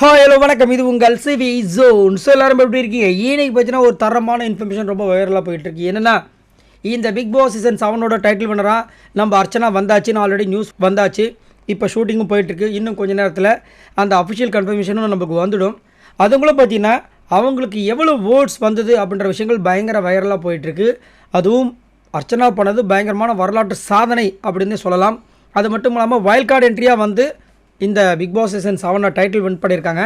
Hi hello வணக்கம். இது உங்கள் சிவி ஜோன். ஸோ எல்லாரும் எப்படி இருக்கீங்க? ஈனைக்கு பார்த்தீங்கன்னா ஒரு தரமான இன்ஃபர்மேஷன் ரொம்ப வைரலாக போயிட்டு இருக்கு. என்னன்னா இந்த பிக் பாஸ் சீசன் செவனோட டைட்டில் வினரா நம்ம அர்ச்சனா வந்தாச்சுன்னு ஆல்ரெடி நியூஸ் வந்தாச்சு. இப்போ ஷூட்டிங்கும் போயிட்டுருக்கு இன்னும் கொஞ்ச நேரத்தில் அந்த அஃபிஷியல் கன்ஃபர்மேஷனும் நமக்கு வந்துடும். அதுங்களும் பார்த்தீங்கன்னா அவங்களுக்கு எவ்வளோ ஓட்ஸ் வந்தது அப்படின்ற விஷயங்கள் பயங்கர வைரலாக போயிட்டுருக்கு அதுவும் அர்ச்சனா பண்ணது பயங்கரமான வரலாற்று சாதனை அப்படின்னு சொல்லலாம். அது மட்டும் இல்லாமல் வைல்ட் கார்டு என்ட்ரியாக வந்து இந்த பிக் பாஸ் சீசன் செவனை டைட்டில் வின் பண்ணியிருக்காங்க.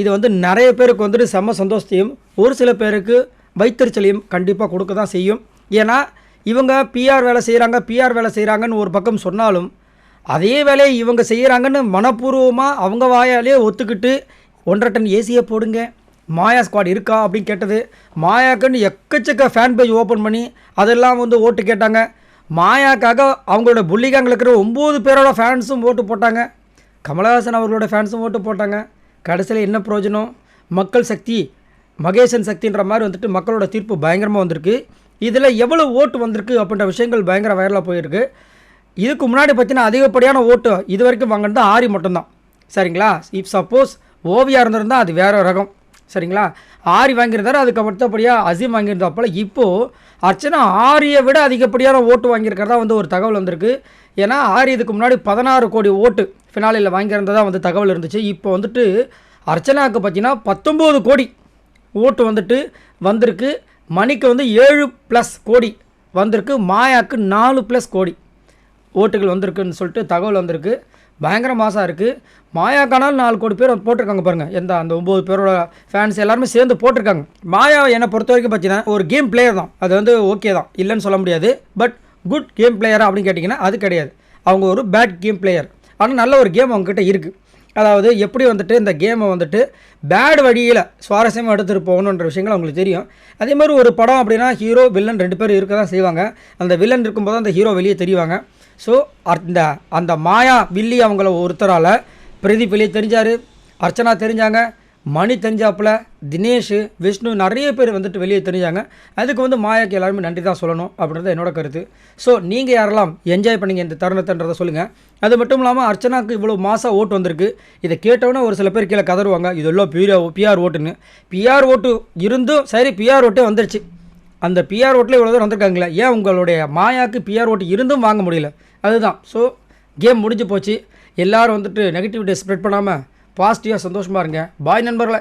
இது வந்து நிறைய பேருக்கு வந்துட்டு செம்ம சந்தோஷத்தையும் ஒரு சில பேருக்கு வைத்தறிச்சலையும் கண்டிப்பாக கொடுக்க தான் செய்யும். ஏன்னா இவங்க பிஆர் வேலை செய்கிறாங்க பிஆர் வேலை செய்கிறாங்கன்னு ஒரு பக்கம் சொன்னாலும் அதே வேலையை இவங்க செய்கிறாங்கன்னு மனப்பூர்வமாக அவங்க வாயாலே ஒத்துக்கிட்டு ஒன்றரை டன் ஏசியை போடுங்க மாயா ஸ்குவாட் இருக்கா அப்படின்னு கேட்டது மாயாக்குன்னு எக்கச்சக்க ஃபேன் பேஜ் ஓப்பன் பண்ணி அதெல்லாம் வந்து ஓட்டு கேட்டாங்க. மாயாக்காக அவங்களோட புள்ளிகாங்கில் இருக்கிற ஒம்பது பேரோட ஃபேன்ஸும் ஓட்டு போட்டாங்க. கமலஹாசன் அவர்களோட ஃபேன்ஸும் ஓட்டு போட்டாங்க. கடைசியில் என்ன பிரயோஜனம்? மக்கள் சக்தி மகேசன் சக்தின்ற மாதிரி வந்துட்டு மக்களோட தீர்ப்பு பயங்கரமாக வந்திருக்கு. இதில் எவ்வளோ ஓட்டு வந்திருக்கு அப்படின்ற விஷயங்கள் பயங்கர வைரலாக போயிருக்கு. இதுக்கு முன்னாடி பார்த்தீங்கன்னா அதிகப்படியான ஓட்டு இது வரைக்கும் வாங்கினது ஆரி மட்டும்தான். சரிங்களா? இப் சப்போஸ் ஓவியா இருந்திருந்தால் அது வேறு ரகம். சரிங்களா? ஆரி வாங்கியிருந்தார் அதுக்கு அடுத்தபடியாக அசீம் வாங்கியிருந்தாப்போல. இப்போது அர்ச்சனா ஆரியை விட அதிகப்படியான ஓட்டு வாங்கியிருக்கிறதா வந்து ஒரு தகவல் வந்திருக்கு. ஏன்னா ஆரி இதுக்கு முன்னாடி பதினாறு கோடி ஓட்டு ஃபினாலில் வாங்கியிருந்ததாக வந்து தகவல் இருந்துச்சு. இப்போ வந்துட்டு அர்ச்சனாவுக்கு பார்த்தீங்கன்னா பத்தொம்போது கோடி ஓட்டு வந்துட்டு வந்திருக்கு. மணிக்கு வந்து ஏழு ப்ளஸ் கோடி வந்திருக்கு. மாயாக்கு நாலு ப்ளஸ் கோடி ஓட்டுகள் வந்திருக்குன்னு சொல்லிட்டு தகவல் வந்திருக்கு. பயங்கர மாசாக இருக்குது மாயாக்கானால் நாலு கோடி பேர் போட்டிருக்காங்க பாருங்கள் எந்த அந்த ஒம்பது பேரோட ஃபேன்ஸ் எல்லாருமே சேர்ந்து போட்டிருக்காங்க. மாயா என்னை பொறுத்த வரைக்கும் பார்த்தீங்கன்னா ஒரு கேம் பிளேயர் தான். அது வந்து ஓகே தான். இல்லைன்னு சொல்ல முடியாது. பட் குட் கேம் பிளேயரா அப்படின்னு கேட்டிங்கன்னா அது கிடையாது. அவங்க ஒரு பேட் கேம் பிளேயர் ஆனால் நல்ல ஒரு கேம் அவங்ககிட்ட இருக்குது அதாவது எப்படி வந்துட்டு இந்த கேமை வந்துட்டு பேட் வழியில் சுவாரஸ்யமாக எடுத்துகிட்டு போகணுன்ற விஷயங்கள் அவங்களுக்கு தெரியும். அதே மாதிரி ஒரு படம் அப்படின்னா ஹீரோ வில்லன் ரெண்டு பேரும் இருக்க தான் செய்வாங்க. அந்த வில்லன் இருக்கும்போது அந்த ஹீரோ வெளியே தெரிவாங்க. ஸோ அந்த அந்த மாயா வில்லி அவங்கள ஒருத்தரால் பிரதீப் வெளியே தெரிஞ்சார். அர்ச்சனா தெரிஞ்சாங்க. மணி தெரிஞ்சாப்புல தினேஷ் விஷ்ணு நிறைய பேர் வந்துட்டு வெளியே தெரிஞ்சாங்க. அதுக்கு வந்து மாயாக்கு எல்லாருமே நன்றி தான் சொல்லணும் அப்படின்றது என்னோட கருத்து. ஸோ நீங்கள் யாரெல்லாம் என்ஜாய் பண்ணீங்க இந்த தருணத்தைன்றதை சொல்லுங்கள் அது மட்டும் இல்லாமல் அர்ச்சனாக்கு இவ்வளோ மாதம் ஓட்டு வந்திருக்கு. இதை கேட்டவொடனே ஒரு சில பேர் கீழே கதருவாங்க இதெல்லாம் பிஆர் பிஆர் ஓட்டுன்னு. பிஆர் ஓட்டு இருந்தும் சரி பிஆர் ஓட்டே வந்துருச்சு. அந்த பிஆர் ஓட்டில் இவ்வளோ தூரம் வந்திருக்காங்களே ஏன் உங்களுடைய மாயாக்கு பிஆர் ஓட்டு இருந்தும் வாங்க முடியல? அதுதான். ஸோ கேம் முடிஞ்சு போச்சு. எல்லோரும் வந்துட்டு நெகட்டிவிட்டியை ஸ்ப்ரெட் பண்ணாமல் பாசிட்டிவாக சந்தோஷமாக இருங்க. பாய் நண்பர்களை.